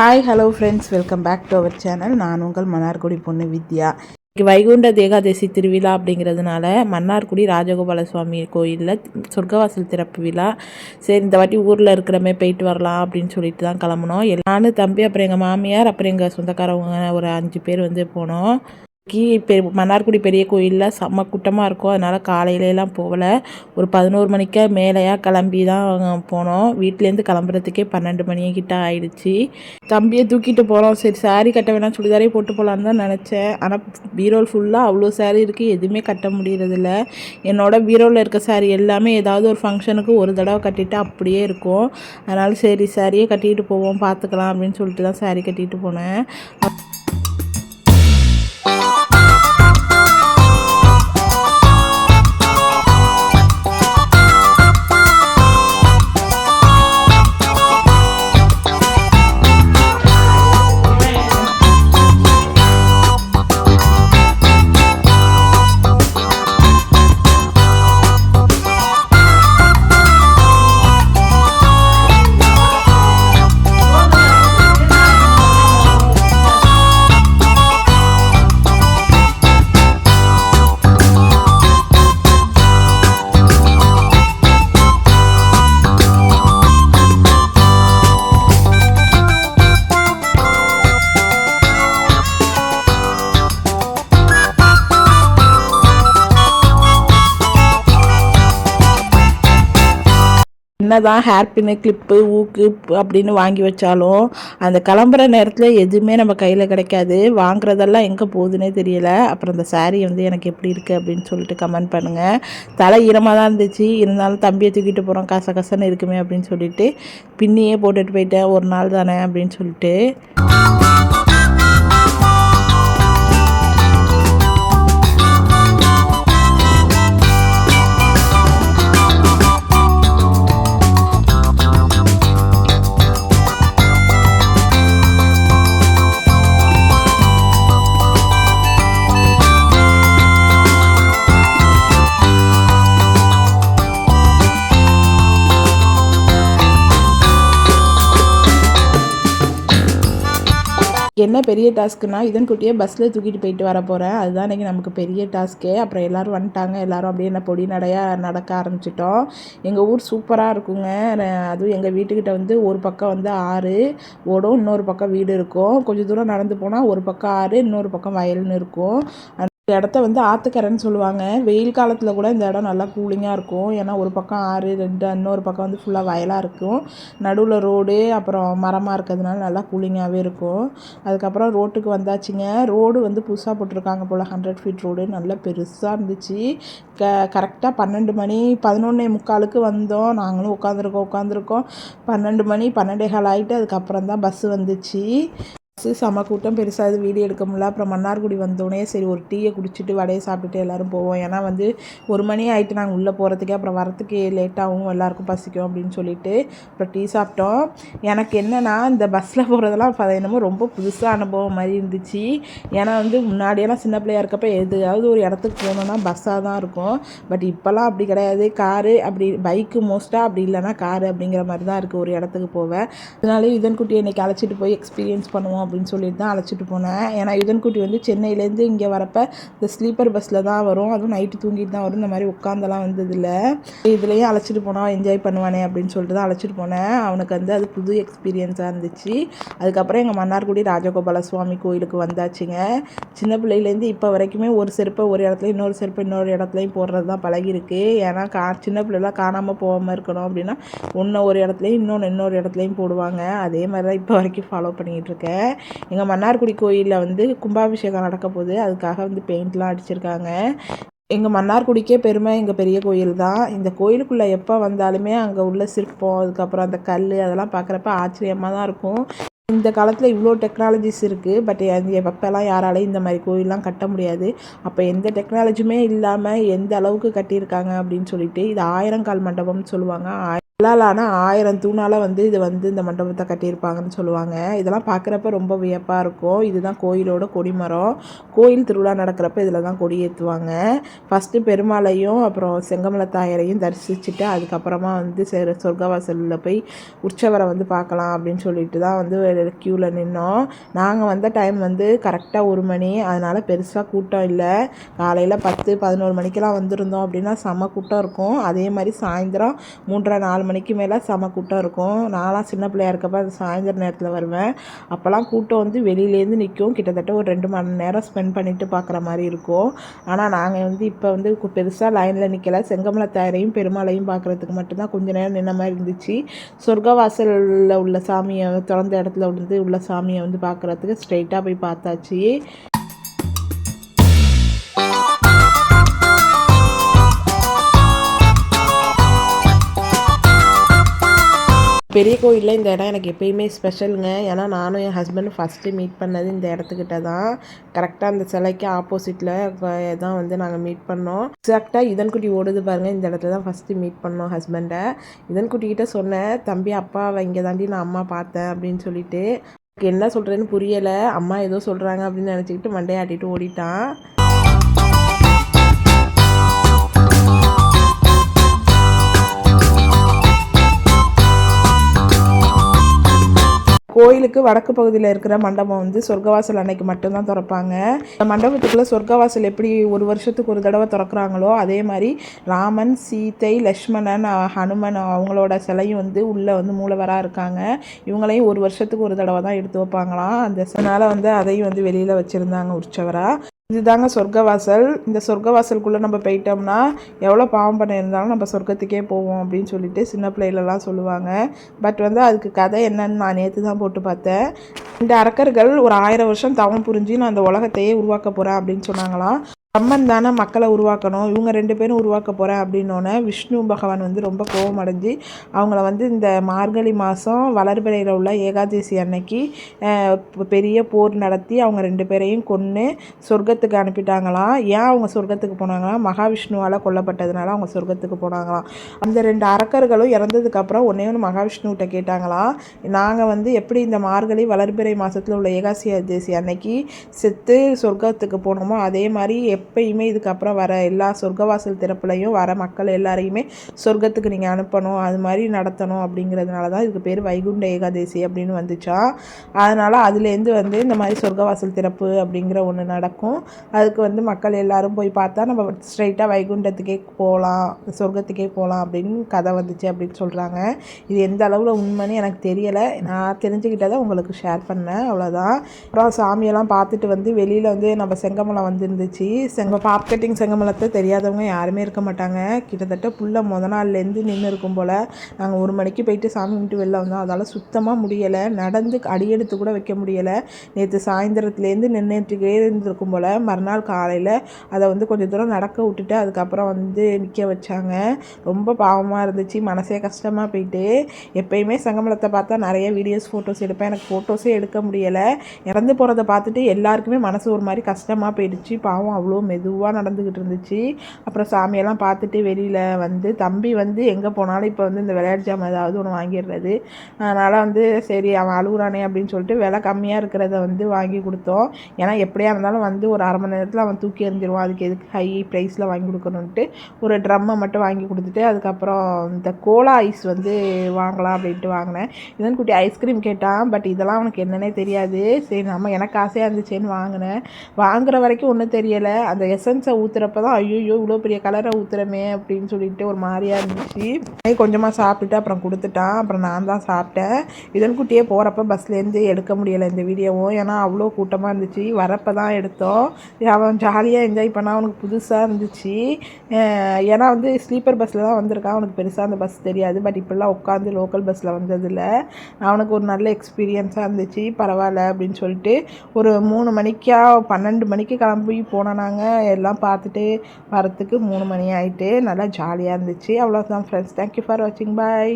Hi hello friends welcome back to our channel நான் உங்கள் மன்னார்குடி பொண்ணு வித்யா. இங்கே வைகுண்ட தேகாதசி திருவிழா அப்படிங்கிறதுனால மன்னார்குடி ராஜகோபால சுவாமி கோயிலில் சொர்க்கவாசல் திறப்பு விழா. சரி இந்த வாட்டி ஊரில் இருக்கிறமே போயிட்டு வரலாம் அப்படின்னு சொல்லிட்டு தான் கிளம்புனோம். நானும் தம்பி அப்புறம் எங்கள் மாமியார் அப்புறம் எங்கள் சொந்தக்காரவங்க ஒரு அஞ்சு பேர் வந்து போனோம். பெ மன்னார்குடி பெரிய கோயிலில் செம்ம கூட்டமாக இருக்கும். அதனால் காலையிலலாம் போகல. ஒரு பதினோரு மணிக்கே மேலேயா கிளம்பி தான் போனோம். வீட்டிலேருந்து கிளம்புறதுக்கே பன்னெண்டு மணிக்கிட்ட ஆயிடுச்சு. தம்பியை தூக்கிட்டு போகிறோம் சரி சாரீ கட்ட வேணாம் சுடிதாரே போட்டு போகலான்னு தான் நினச்சேன். ஆனால் பீரோல் ஃபுல்லாக அவ்வளோ சாரீ இருக்குது எதுவுமே கட்ட முடியறதில்ல. என்னோடய பீரோவில் இருக்க சாரீ எல்லாமே ஏதாவது ஒரு ஃபங்க்ஷனுக்கு ஒரு தடவை கட்டிட்டு அப்படியே இருக்கும். அதனால் சரி சாரியே கட்டிகிட்டு போவோம் பார்த்துக்கலாம் அப்படின்னு சொல்லிட்டு தான் சாரீ கட்டிகிட்டு போனேன். என்னதான் ஹேர் பின்னு கிளிப்பு ஊக்கு அப்படின்னு வாங்கி வச்சாலும் அந்த கிளம்புற நேரத்தில் எதுவுமே நம்ம கையில் கிடைக்காது. வாங்குறதெல்லாம் எங்கே போகுதுன்னே தெரியல. அப்புறம் அந்த சாரீ வந்து எனக்கு எப்படி இருக்குது அப்படின்னு சொல்லிட்டு கமெண்ட் பண்ணுங்கள் தலை ஈரமாக தான் இருந்துச்சு. இருந்தாலும் தம்பியை தூக்கிட்டு போகிறோம் கச கசன்னு இருக்குமே அப்படின்னு சொல்லிட்டு பின்னியே போட்டுட்டு போயிட்டேன். ஒரு நாள் தானே அப்படின்னு சொல்லிட்டு. என்ன பெரிய டாஸ்க்குனா இதன் குட்டியே பஸ்ஸில் தூக்கிட்டு போயிட்டு வர போகிறேன் அதுதான் இன்றைக்கி நமக்கு பெரிய டாஸ்க்கே. அப்புறம் எல்லோரும் வந்துட்டாங்க. எல்லோரும் அப்படியே என்ன பொடி நடையாக நடக்க ஆரம்பிச்சிட்டோம். எங்கள் ஊர் சூப்பராக இருக்குங்க. அதுவும் எங்கள் வீட்டுக்கிட்ட வந்து ஒரு பக்கம் வந்து ஆறு ஓடும். இன்னொரு பக்கம் வீடு இருக்கும். கொஞ்சம் தூரம் நடந்து போனால் ஒரு பக்கம் ஆறு இன்னொரு பக்கம் வயல்னு இருக்கும். இந்த இடத்த வந்து ஆத்துக்கரைன்னு சொல்லுவாங்க. வெயில் காலத்தில் கூட இந்த இடம் நல்லா கூலிங்காக இருக்கும். ஏன்னா ஒரு பக்கம் ஆறு ரெண்டு இன்னொரு பக்கம் வந்து ஃபுல்லாக வயலாக இருக்கும். நடுவில் ரோடு அப்புறம் மரமாக இருக்கிறதுனால நல்லா கூலிங்காகவே இருக்கும். அதுக்கப்புறம் ரோட்டுக்கு வந்தாச்சுங்க. ரோடு வந்து புதுசாக போட்டிருக்காங்க போல் ஹண்ட்ரட் ஃபீட் ரோடு. நல்லா பெருசாக இருந்துச்சு. க கரெக்டாக பன்னெண்டு மணி பதினொன்னே முக்காலுக்கு வந்தோம். நாங்களும் உட்காந்துருக்கோம் உட்காந்துருக்கோம் பன்னெண்டு மணி பன்னெண்டே கால் ஆகிட்டு அதுக்கப்புறம் தான் பஸ்ஸு வந்துச்சு. செம கூட்டம். பெருசாக இது வீடியோ எடுக்க முடியல. அப்புறம் மன்னார்குடி வந்தோடனே சரி ஒரு டீயை குடிச்சிட்டு வடையை சாப்பிட்டுட்டு எல்லோரும் போவோம். ஏன்னா வந்து ஒரு மணி ஆகிட்டு நாங்கள் உள்ளே போகிறதுக்கே அப்புறம் வரத்துக்கு லேட்டாகவும் எல்லாருக்கும் பசிக்கும் அப்படின்னு சொல்லிட்டு அப்புறம் டீ சாப்பிட்டோம். எனக்கு என்னென்னா இந்த பஸ்ஸில் போகிறதெல்லாம் என்னமோ ரொம்ப புதுசாக அனுபவம் மாதிரி இருந்துச்சு. ஏன்னா வந்து முன்னாடியெல்லாம் சின்ன பிள்ளையா இருக்கப்போ எதுயாவது ஒரு இடத்துக்கு போகணுன்னா பஸ்ஸாக தான் இருக்கும். பட் இப்போல்லாம் அப்படி கிடையாது. காரு அப்படி பைக்கு மோஸ்ட்டாக அப்படி இல்லைன்னா காரு அப்படிங்கிற மாதிரி தான் இருக்குது ஒரு இடத்துக்கு போவேன் அதனாலே இதன் குட்டி என்னைக்கு அழைச்சிட்டு போய் எக்ஸ்பீரியன்ஸ் பண்ணுவோம் அப்படின்னு சொல்லிட்டு தான் அழைச்சிட்டு போனேன். ஏன்னா யுதன்குட்டி வந்து சென்னையிலேருந்து இங்கே வரப்போ இந்த ஸ்லீப்பர் பஸ்ஸில் தான் வரும். அதுவும் நைட்டு தூங்கிட்டு தான் வரும். இந்த மாதிரி உட்காந்தெல்லாம் வந்ததில்ல. இதுலேயும் அழைச்சிட்டு போனால் என்ஜாய் பண்ணுவானே அப்படின்னு சொல்லிட்டு தான் அழைச்சிட்டு போனேன். அவனுக்கு வந்து அது புது எக்ஸ்பீரியன்ஸாக இருந்துச்சு. அதுக்கப்புறம் எங்கள் மன்னார்குடி ராஜகோபால சுவாமி கோயிலுக்கு வந்தாச்சுங்க. சின்ன பிள்ளையிலேருந்து இப்போ வரைக்குமே ஒரு செருப்பை ஒரு இடத்துல இன்னொரு செருப்பை இன்னொரு இடத்துலையும் போடுறது தான் பழகிருக்கு ஏன்னா கா சின்ன பிள்ளைலாம் காணாமல் போகாமல் இருக்கணும் அப்படின்னா ஒன்று ஒரு இடத்துலையும் இன்னொன்று இன்னொரு இடத்துலையும் போடுவாங்க. அதே மாதிரி தான் இப்போ வரைக்கும் ஃபாலோ பண்ணிகிட்டு இருக்கேன். எங்கள் மன்னார்குடி கோயிலில் வந்து கும்பாபிஷேகம் நடக்க போகுது. அதுக்காக வந்து பெயிண்ட்லாம் அடிச்சிருக்காங்க. எங்கள் மன்னார்குடிக்கே பெருமை எங்கள் பெரிய கோயில் தான். இந்த கோயிலுக்குள்ளே எப்போ வந்தாலுமே அங்கே உள்ள சிற்பம் அதுக்கப்புறம் அந்த கல் அதெல்லாம் பார்க்குறப்ப ஆச்சரியமாக தான் இருக்கும். இந்த காலத்தில் இவ்வளோ டெக்னாலஜிஸ் இருக்குது பட் அது எப்போல்லாம் யாராலையும் இந்த மாதிரி கோயிலெலாம் கட்ட முடியாது. அப்போ எந்த டெக்னாலஜியுமே இல்லாமல் எந்த அளவுக்கு கட்டியிருக்காங்க அப்படின்னு சொல்லிட்டு இது ஆயிரங்கால் மண்டபம்னு சொல்லுவாங்க. ஆய- ஆனால் ஆயிரம் தூணால் வந்து இது வந்து இந்த மண்டபத்தை கட்டியிருப்பாங்கன்னு சொல்லுவாங்க. இதெல்லாம் பார்க்குறப்ப ரொம்ப வியப்பாக இருக்கும். இதுதான் கோயிலோட கொடிமரம். கோயில் திருவிழா நடக்கிறப்ப இதில் தான் கொடி ஏற்றுவாங்க ஃபஸ்ட்டு பெருமாளையும் அப்புறம் செங்கமல தாயரையும் தரிசிச்சுட்டு அதுக்கப்புறமா வந்து செ- சொர்க்கவாசலில் போய் உற்சவரை வந்து பார்க்கலாம் அப்படின்னு சொல்லிட்டு தான் வந்து க்யூவில் நின்னோம். நாங்கள் வந்த டைம் வந்து கரெக்டாக ஒரு மணி. அதனால் பெருசாக கூட்டம் இல்லை. காலையில் பத்து பதினோரு மணிக்கெல்லாம் வந்திருந்தோம் அப்படின்னா செம கூட்டம் இருக்கும். அதே மாதிரி சாயந்தரம் மூன்றரை நாலு மணிக்கு மேலே செம கூட்டம் இருக்கும். நான்லாம் சின்ன பிள்ளையா இருக்கப்ப அது சாயந்தர நேரத்தில் வருவேன். அப்போல்லாம் கூட்டம் வந்து வெளியிலேருந்து நிற்கும் கிட்டத்தட்ட ஒரு ரெண்டு மணி நேரம் ஸ்பெண்ட் பண்ணிவிட்டு பார்க்குற மாதிரி இருக்கும். ஆனால் நாங்கள் வந்து இப்போ வந்து பெருசாக லைனில் நிற்கலை செங்கமல தாயரையும் பெருமாளையும் பார்க்குறதுக்கு மட்டும்தான் கொஞ்ச நேரம் நின்ன மாதிரி இருந்துச்சு. சொர்க்கவாசலில் உள்ள சாமியை திறந்த இடத்துல வந்து உள்ள சாமியை வந்து பார்க்குறதுக்கு ஸ்ட்ரெயிட்டாக போய் பார்த்தாச்சு. பெரிய கோயிலில் இந்த இடம் எனக்கு எப்பயுமே ஸ்பெஷலுங்க ஏன்னா நானும் என் ஹஸ்பண்டும் ஃபஸ்ட்டு மீட் பண்ணது இந்த இடத்துக்கிட்ட தான். கரெக்டாக அந்த சிலைக்கு ஆப்போசிட்டில் தான் வந்து நாங்கள் மீட் பண்ணோம். எக்ஸாக்டாக இதன்குட்டி ஓடுது பாருங்கள் இந்த இடத்துல தான் ஃபஸ்ட்டு மீட் பண்ணோம் ஹஸ்பண்டை இதன்குட்டிக்கிட்ட சொன்னேன் தம்பி அப்பாவை இங்கே தாண்டி நான் அம்மா பார்த்தேன் அப்படின்னு சொல்லிட்டு. எனக்கு என்ன சொல்கிறேன்னு புரியலை. அம்மா ஏதோ சொல்கிறாங்க அப்படின்னு நினச்சிக்கிட்டு மண்டையாட்டிட்டு ஓடிட்டான். கோயிலுக்கு வடக்கு பகுதியில் இருக்கிற மண்டபம் வந்து சொர்க்கவாசல் அன்னைக்கு மட்டும்தான் திறப்பாங்க. இந்த மண்டபத்துக்குள்ளே சொர்க்கவாசல் எப்படி ஒரு வருஷத்துக்கு ஒரு தடவை திறக்கிறாங்களோ அதே மாதிரி ராமன் சீதை லக்ஷ்மணன் ஹனுமன் அவங்களோட சிலையும் வந்து உள்ளே வந்து மூலவராக இருக்காங்க. இவங்களையும் ஒரு வருஷத்துக்கு ஒரு தடவை தான் எடுத்து வைப்பாங்களாம். அந்த அதனால் வந்து அதையும் வந்து வெளியில் வச்சுருந்தாங்க உற்சவராக இதுதாங்க சொர்க்கவாசல். இந்த சொர்க்கவாசலுக்குள்ளே நம்ம போயிட்டோம்னா எவ்வளோ பாவம் பண்ணியிருந்தாலும் நம்ம சொர்க்கத்துக்கே போவோம் அப்படின்னு சொல்லிட்டு சின்ன பிள்ளைகளெல்லாம் சொல்லுவாங்க. பட் வந்து அதுக்கு கதை என்னன்னு நான் நேற்று தான் போட்டு பார்த்தேன். இந்த அரக்கர்கள் ஒரு ஆயிரம் வருஷம் தவம் புரிஞ்சு நான் அந்த உலகத்தையே உருவாக்க போகிறேன் அப்படின்னு சொன்னாங்களாம். பிரம்மன் தானே மக்களை உருவாக்கணும் இவங்க ரெண்டு பேரும் உருவாக்க போகிறேன் அப்படின்னோடனே விஷ்ணு பகவான் வந்து ரொம்ப கோபம் அடைஞ்சு அவங்கள வந்து இந்த மார்கழி மாதம் வளர்பிறையில் உள்ள ஏகாதசி அன்னைக்கு பெரிய போர் நடத்தி அவங்க ரெண்டு பேரையும் கொன்று சொர்க்கத்துக்கு அனுப்பிட்டாங்களாம் ஏன் அவங்க சொர்க்கத்துக்கு போனாங்களாம் மகாவிஷ்ணுவால் கொல்லப்பட்டதுனால அவங்க சொர்க்கத்துக்கு போனாங்களாம். அந்த ரெண்டு அரக்கர்களும் இறந்ததுக்கப்புறம் ஒன்றே ஒன்று மகாவிஷ்ணுகிட்ட கேட்டாங்களாம் நாங்கள் வந்து எப்படி இந்த மார்கழி வளர்பிறை மாதத்தில் உள்ள ஏகாதசி அன்னைக்கு செத்து சொர்க்கத்துக்கு போனோமோ அதே மாதிரி எப்பயுமே இதுக்கப்புறம் வர எல்லா சொர்க்கவாசல் திறப்புலையும் வர மக்கள் எல்லாரையுமே சொர்க்கத்துக்கு நீங்கள் அனுப்பணும் அது மாதிரி நடத்தணும் அப்படிங்கிறதுனால தான் இதுக்கு பேர் வைகுண்ட ஏகாதேசி அப்படின்னு வந்துச்சா. அதனால் அதுலேருந்து வந்து இந்த மாதிரி சொர்க்கவாசல் திறப்பு அப்படிங்கிற ஒன்று நடக்கும். அதுக்கு வந்து மக்கள் எல்லாரும் போய் பார்த்தா நம்ம ஸ்ட்ரைட்டாக வைகுண்டத்துக்கே போகலாம் சொர்க்கத்துக்கே போகலாம் அப்படின்னு கதை வந்துச்சு அப்படின்னு சொல்கிறாங்க இது எந்த அளவில் உண்மைன்னு எனக்கு தெரியலை. நான் தெரிஞ்சுக்கிட்டதை உங்களுக்கு ஷேர் பண்ணேன். அவ்வளோதான் அப்புறம் சாமியெல்லாம் பார்த்துட்டு வந்து வெளியில் வந்து நம்ம செங்கமலம் வந்துருந்துச்சு. செங்க பாப் கட்டிங் செங்கமலத்தை தெரியாதவங்க யாருமே இருக்க மாட்டாங்க. கிட்டத்தட்ட புள்ள முத நாள்லேருந்து நின்று இருக்கும் போல் நாங்கள் ஒரு மணிக்கு போயிட்டு சாமி கும்பிட்டு வெளில வந்தோம். அதால் சுத்தமாக முடியலை. நடந்து அடியெடுத்து கூட வைக்க முடியலை. நேற்று சாயந்தரத்துலேருந்து நின்றுட்டுக்கே இருந்திருக்கும் போல் மறுநாள் காலையில் அதை வந்து கொஞ்சம் தூரம் நடக்க விட்டுட்டு அதுக்கப்புறம் வந்து நிற்க வச்சாங்க. ரொம்ப பாவமாக இருந்துச்சு. மனசே கஷ்டமாக போயிட்டு. எப்பயுமே செங்கமலத்தை பார்த்தா நிறைய வீடியோஸ் ஃபோட்டோஸ் எடுப்பேன். எனக்கு ஃபோட்டோஸே எடுக்க முடியலை. இறந்து போகிறத பார்த்துட்டு எல்லாருக்குமே மனசு ஒரு மாதிரி கஷ்டமாக போயிடுச்சு. பாவம் அவ்வளோ மெதுவாக நடந்துக்கிட்டு இருந்துச்சு. அப்புறம் சாமியெல்லாம் பார்த்துட்டு வெளியில் வந்து தம்பி வந்து எங்கே போனாலும் இப்போ வந்து இந்த விளையாட்டு ஜாமான் ஏதாவது ஒன்று வாங்கிடுறது. அதனால் வந்து சரி அவன் அழுகுறானே அப்படின்னு சொல்லிட்டு விலை கம்மியாக இருக்கிறத வந்து வாங்கி கொடுத்தோம். ஏன்னா எப்படியா இருந்தாலும் வந்து ஒரு அரை மணி நேரத்தில் அவன் தூக்கி எறிஞ்சிருவான். அதுக்கு எதுக்கு ஹை ப்ரைஸில் வாங்கி கொடுக்கணுன்ட்டு ஒரு ட்ரம்மை மட்டும் வாங்கி கொடுத்துட்டு அதுக்கப்புறம் இந்த கோலா ஐஸ் வந்து வாங்கலாம் அப்படின்ட்டு வாங்கினேன். இதன் குட்டி ஐஸ்கிரீம் கேட்டான். பட் இதெல்லாம் அவனுக்கு என்னன்னே தெரியாது. சரி நம்ம எனக்கு ஆசையாக இருந்துச்சேன்னு வாங்கினேன். வாங்குற வரைக்கும் ஒன்றும் தெரியலை. அந்த எசன்ஸை ஊற்றுறப்ப தான் ஐயோ இவ்வளோ பெரிய கலரை ஊற்றுறமே அப்படின்னு சொல்லிட்டு ஒரு மாதிரியாக இருந்துச்சு. கொஞ்சமாக சாப்பிட்டுட்டு அப்புறம் கொடுத்துட்டான். அப்புறம் நான் தான் சாப்பிட்டேன். இதன் குட்டியே போகிறப்ப பஸ்லேருந்து எடுக்க முடியலை இந்த வீடியோவும். ஏன்னா அவ்வளோ கூட்டமாக இருந்துச்சு. வரப்போ தான் எடுத்தோம். அவன் ஜாலியாக என்ஜாய் பண்ணால் அவனுக்கு புதுசாக இருந்துச்சு. ஏன்னா வந்து ஸ்லீப்பர் பஸ்ஸில் தான் வந்திருக்கான். அவனுக்கு பெருசாக அந்த பஸ் தெரியாது. பட் இப்போல்லாம் உட்காந்து லோக்கல் பஸ்ஸில் வந்ததில்ல. அவனுக்கு ஒரு நல்ல எக்ஸ்பீரியன்ஸாக இருந்துச்சு. பரவாயில்ல அப்படின்னு சொல்லிட்டு ஒரு மூணு மணிக்கா பன்னெண்டு மணிக்கு கிளம்பி போனோம் நாங்கள் எல்லாம் பார்த்துட்டு வரத்துக்கு மூணு மணி ஆகிட்டு நல்லா ஜாலியாக இருந்துச்சு. அவ்வளோதான் ஃப்ரெண்ட்ஸ் தேங்க்யூ ஃபார் வாட்சிங் பாய்